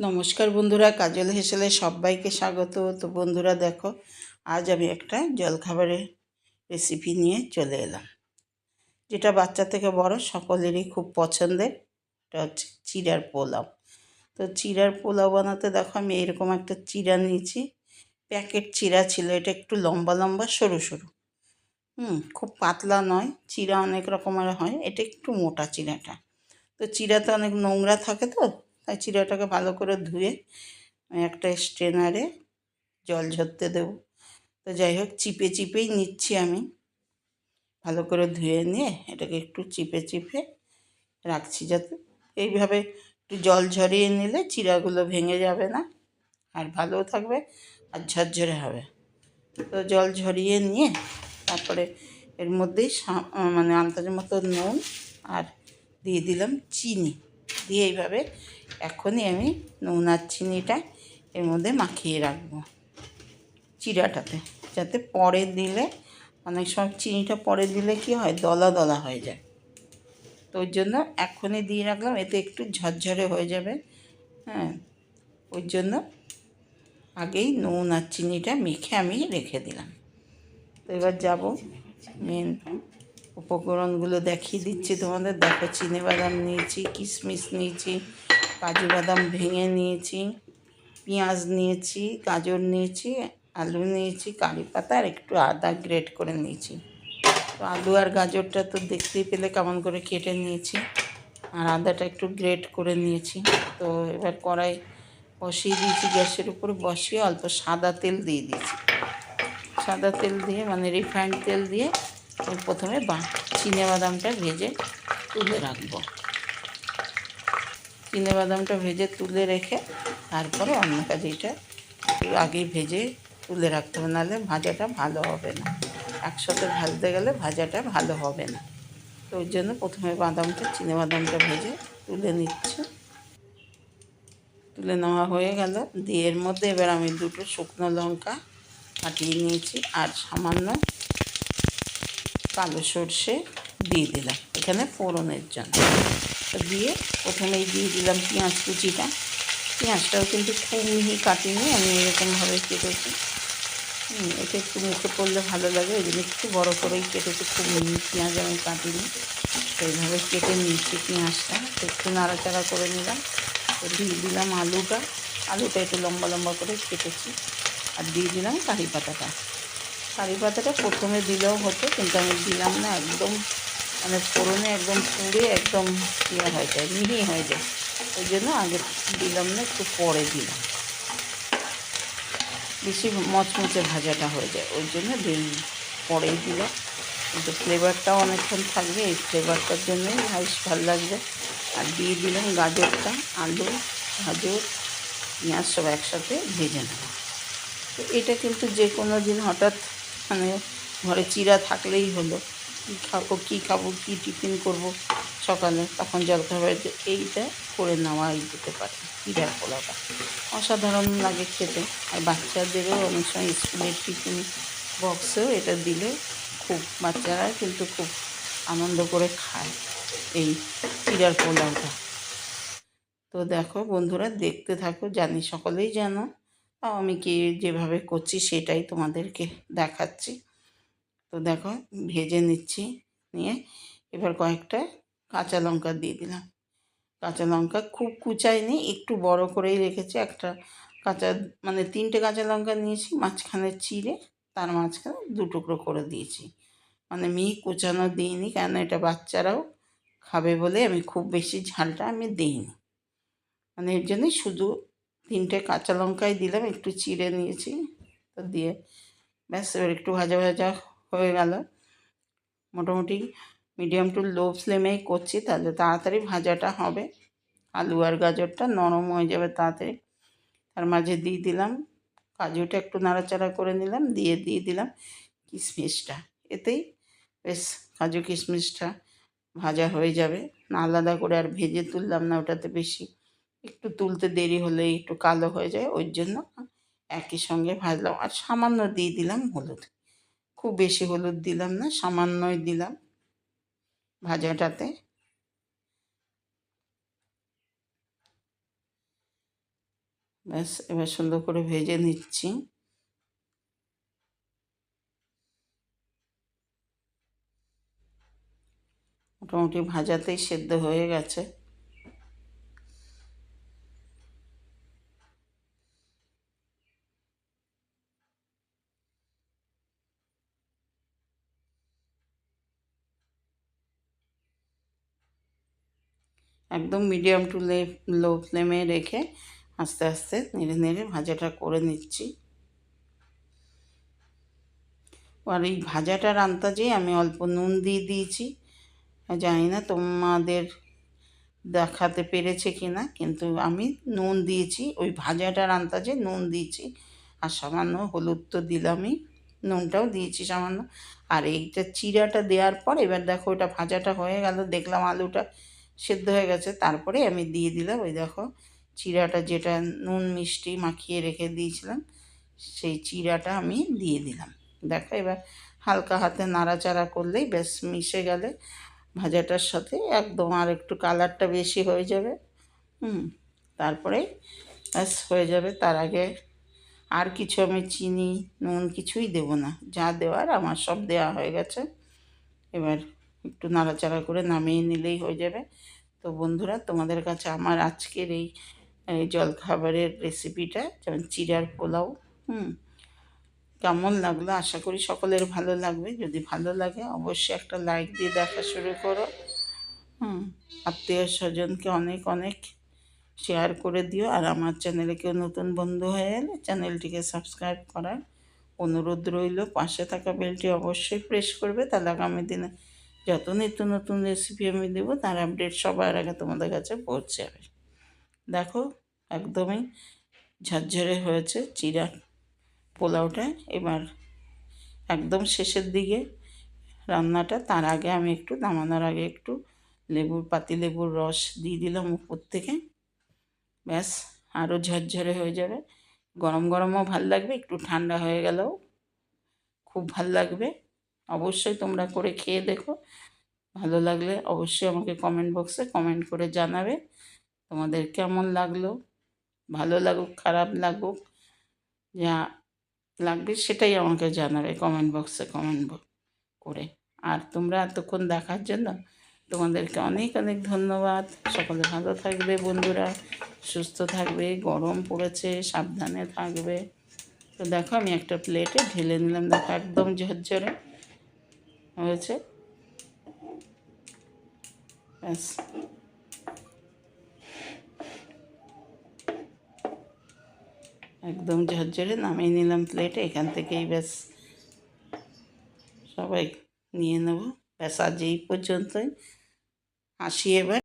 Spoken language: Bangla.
নমস্কার বন্ধুরা, কাজল হেসেলে সবাইকে স্বাগত। তো বন্ধুরা, দেখো, আজ আমি একটা জলখাবারের রেসিপি নিয়ে চলে এলাম। যেটা বাচ্চা থেকে বড়, সকলেরই খুব পছন্দের, এটা হচ্ছে চিড়ার পোলাও। তো চিড়ার পোলাও বানাতে দেখো, আমি এরকম একটা চিড়া নিয়েছি, প্যাকেট চিড়া ছিল, এটা একটু লম্বা লম্বা, সরু সরু। হুম, খুব পাতলা নয়, চিড়া অনেক রকমের হয়, এটা একটু মোটা চিড়াটা। তো চিড়াতে অনেক নোংরা থাকে তো তাই চিড়াটাকে ভালো করে ধুয়ে একটা স্ট্রেনারে জল ঝরতে দেবো। তো যাই হোক, চিপে চিপেই নিচ্ছি আমি। ভালো করে ধুয়ে নিয়ে এটাকে একটু চিপে চিপে রাখছি যাতে এইভাবে একটু জল ঝরিয়ে নিলে চিড়াগুলো ভেঙে যাবে না, আর ভালোও থাকবে আর ঝরঝরে হবে। তো জল ঝরিয়ে নিয়ে তারপরে এর মধ্যেই মানে আন্দাজের মতো নুন আর দিয়ে দিলাম চিনি। দিয়ে এইভাবে এখনই আমি নুন আর চিনিটা এর মধ্যে মাখিয়ে রাখব চিড়াটাতে যাতে পরে দিলে, অনেক সময় চিনিটা পরে দিলে কি হয়, দলা দলা হয়ে যায়। তো জন্য এখনই দিয়ে রাখলাম, এতে একটু ঝরঝরে হয়ে যাবে হ্যাঁ। ওই জন্য আগেই নুন আর চিনিটা মেখে আমি রেখে দিলাম। তো এবার যাব মেন উপকরণগুলো দেখিয়ে দিচ্ছি তোমাদের। দেখো চিনে বাদাম নিয়েছি, কিশমিশ নিয়েছি কাজু বাদাম ভেঙে নিয়েছি, পেঁয়াজ নিয়েছি, গাজর নিয়েছি, আলু নিয়েছি, কারি পাতা আর একটু আদা গ্রেট করে নিয়েছি। তো আলু আর গাজরটা তো দেখতেই পেলে কেমন করে কেটে নিয়েছি আর আদাটা একটু গ্রেট করে নিয়েছি। তো এবার কড়াই বসিয়ে দিয়েছি গ্যাসের উপর, বসিয়ে অল্প সাদা তেল দিয়ে দিয়েছি। সাদা তেল দিয়ে মানে রিফাইন্ড তেল দিয়ে প্রথমে বা চিনে বাদামটা ভেজে তুলে রাখব। চিনে বাদামটা ভেজে তুলে রেখে তারপরে অন্য কাজে এটা আগেই ভেজে তুলে রাখতে হবে, নাহলে ভাজাটা ভালো হবে না। একসাথে ভাজতে গেলে ভাজাটা ভালো হবে না। তো ওই জন্য প্রথমে বাদামটা, চিনে বাদামটা ভেজে তুলে নিচ্ছি। তুলে নেওয়া হয়ে গেল। দিয়ে এর মধ্যে এবার আমি দুটো শুকনো লঙ্কা কাটিয়ে নিয়েছি, আর সামান্য কালো সর্ষে দিয়ে দিলাম। এখানে ফোড়নের জন্য। দিয়ে প্রথমেই দিয়ে দিলাম পেঁয়াজ কুচিটা। পেঁয়াজটাও কিন্তু খুব মিহি কাটিনি, আমি এরকমভাবে কেটেছি। এটা একটু মুখে পড়লে ভালো লাগে, ওই জন্য একটু বড়ো করেই কেটেছি, খুব মিহি পেঁয়াজ আমি কাটিনি। সেইভাবে কেটে নিয়েছি পেঁয়াজটা একটু নাড়াচাড়া করে নিলাম। তো দিয়ে দিলাম আলুটা। আলুটা একটু লম্বা লম্বা করে কেটেছি। আর দিয়ে দিলাম কারি পাতাটা। কারি পাতাটা প্রথমে দিলেও হতো, কিন্তু আমি দিলাম না, একদম মানে ফোড়নে একদম পুড়ে একদম ইয়ে হয়ে যায়, মিহি হয়ে যায়। ওই জন্য আগে দিলাম না, একটু পরে দিলাম। বেশি মচমচে ভাজাটা হয়ে যায়, ওই জন্য দিই পরেই দিলাম। কিন্তু ফ্লেভারটাও অনেকক্ষণ থাকবে, এই ফ্লেভারটার জন্যই বেশ ভালো লাগবে। আর দিয়ে দিলাম গাজরটা, আলু, গাজর, পেঁয়াজ সব একসাথে ভেজে নেব। তো এটা কিন্তু যে কোনো দিন হঠাৎ মানে ঘরে চিরা থাকলেই হলো। কী খাব কী খাব, কী টিফিন করব সকালে? তখন জলখাবারে এইটা করে নেওয়াই যেতে পারে চিরার পোলাওটা। অসাধারণ লাগে খেতে। আর বাচ্চাদেরও অনেক সময় স্কুলের টিফিন বক্সেও এটা দিলে খুব, বাচ্চারা কিন্তু খুব আনন্দ করে খায় এই চিরার পোলাওটা। তো দেখো বন্ধুরা, দেখতে থাকো, জানি সকলেই জানো। তাও আমি কি যেভাবে করছি সেটাই তোমাদেরকে দেখাচ্ছি। তো দেখো ভেজে নিচ্ছি নিয়ে এবার কয়েকটা কাঁচা লঙ্কা দিয়ে দিলাম। কাঁচা লঙ্কা খুব কুচাইনি একটু বড় করেই রেখেছি। একটা কাঁচা মানে তিনটে কাঁচা লঙ্কা নিয়েছি, মাঝখানে চিড়ে, তার মাঝখানে দু টুকরো করে দিয়েছি। মানে মিহি কুচানো দিইনি, কেন এটা বাচ্চারাও খাবে বলে আমি খুব বেশি ঝালটা আমি দিইনি। মানে এর জন্যই শুধু তিনটে কাঁচা লঙ্কাই দিলাম, একটু চিড়ে নিয়েছি, তো দিয়ে ব্যাস, এবার একটু ভাজা ভাজা হয়ে গেল। মোটামুটি মিডিয়াম টু লো ফ্লেমেই করছি, তাহলে তাড়াতাড়ি ভাজাটা হবে। আলু আর গাজরটা নরম হয়ে যাবে তাড়াতাড়ি। তার মাঝে দিয়ে দিলাম কাজুটা একটু নাড়াচাড়া করে নিলাম, দিয়ে দিয়ে দিলাম কিশমিশটা। এতেই বেশ কাজু কিশমিশটা ভাজা হয়ে যাবে। না আলাদা করে আর ভেজে তুললাম না ওটাতে বেশি। একটু তুলতে দেরি হলে একটু কালো হয়ে যায়, ওই জন্য একই সঙ্গে ভাজলাম। আর সামান্য দিয়ে দিলাম হলুদ। খুব বেশি হলুদ দিলাম না, সামান্যই দিলাম ভাজাটাতে। ব্যাস, এবার সুন্দর করে ভেজে নিচ্ছি। মোটামুটি ভাজাতেই সেদ্ধ হয়ে গেছে। একদম মিডিয়াম টু লো ফ্লেমে রেখে আস্তে আস্তে নেড়ে নেড়ে ভাজাটা করে নিচ্ছি। আর এই ভাজাটার আন্দাজেই আমি অল্প নুন দিয়ে দিয়েছি। জানি না তোমাদের দেখাতে পেরেছে কি না কিন্তু আমি নুন দিয়েছি, ওই ভাজাটার আন্দাজে নুন দিয়েছি। আর সামান্য হলুদ তো দিলামই, নুনটাও দিয়েছি সামান্য। আর এইটা চিরাটা দেওয়ার পর এবার দেখো ওটা ভাজাটা হয়ে গেল, দেখলাম আলুটা সেদ্ধ হয়ে গেছে, তারপরে আমি দিয়ে দিলাম ওই দেখো চিরাটা যেটা নুন মিষ্টি মাখিয়ে রেখে দিয়েছিলাম, সেই চিরাটা আমি দিয়ে দিলাম। দেখো এবার হালকা হাতে নাড়াচাড়া করলেই বেশ মিশে গেলে ভাজাটার সাথে একদম আর একটু কালারটা বেশি হয়ে যাবে, হুম, তারপরে ব্যাস হয়ে যাবে। তার আগে আর কিছু আমি চিনি, নুন কিছুই দেব না, যা দেওয়ার আমার সব দেওয়া হয়ে গেছে। এবার একটু নাড়াচাড়া করে নামিয়ে নিলেই হয়ে যাবে। তো বন্ধুরা, তোমাদের কাছে আমার আজকের এই জলখাবারের রেসিপিটা যেমন চিড়ার পোলাও, হুম, কেমন লাগল? আশা করি সকলের ভালো লাগবে। যদি ভালো লাগে, অবশ্যই একটা লাইক দিয়ে দেখা শুরু করো। হুম, আত্মীয় স্বজনকে অনেক অনেক শেয়ার করে দিও। আর আমার চ্যানেলে কেউ নতুন বন্ধু হয়ে এলে চ্যানেলটিকে সাবস্ক্রাইব করার অনুরোধ রইল। পাশে থাকা বেলটি অবশ্যই প্রেস করবে। তাহলে আগামী দিনে যত নিত্য নতুন রেসিপি আমি দেবো, তার আপডেট সবার আগে তোমাদের কাছে পৌঁছে যাবে। দেখো, একদমই ঝরঝরে হয়েছে চিরা পোলাওটা। এবার একদম শেষের দিকে রান্নাটা, তার আগে আমি একটু, নামানোর আগে একটু লেবুর, পাতি লেবুর রস দিয়ে দিলাম উপর থেকে। ব্যাস আরও ঝরঝরে হয়ে যাবে। গরম গরমও ভালো লাগবে, একটু ঠান্ডা হয়ে গেলেও খুব ভালো লাগবে। অবশ্যই তোমরা করে খেয়ে দেখো। ভালো লাগলে অবশ্যই আমাকে কমেন্ট বক্সে কমেন্ট করে জানাবে। তোমাদের কেমন লাগল? ভালো লাগুক, খারাপ লাগুক, যা লাগবে সেটাই আমাকে জানাবে কমেন্ট বক্সে কমেন্ট করে। আর তোমরা এতক্ষণ দেখার জন্য তোমাদেরকে অনেক অনেক ধন্যবাদ। সকলে ভালো থাকবে বন্ধুরা, সুস্থ থাকবে, গরম পড়েছে, সাবধানে থাকবে। তো দেখো আমি একটা প্লেটে ঢেলে নিলাম, দেখো একদম ঝরঝরে। হয়েছে? ব্যাস। একদম ঝরঝরে নামিয়ে নিলাম প্লেটে এখান থেকেই ব্যাস সবাই নিয়ে নেব। ব্যাস আজ এই পর্যন্তই। আসি এবার।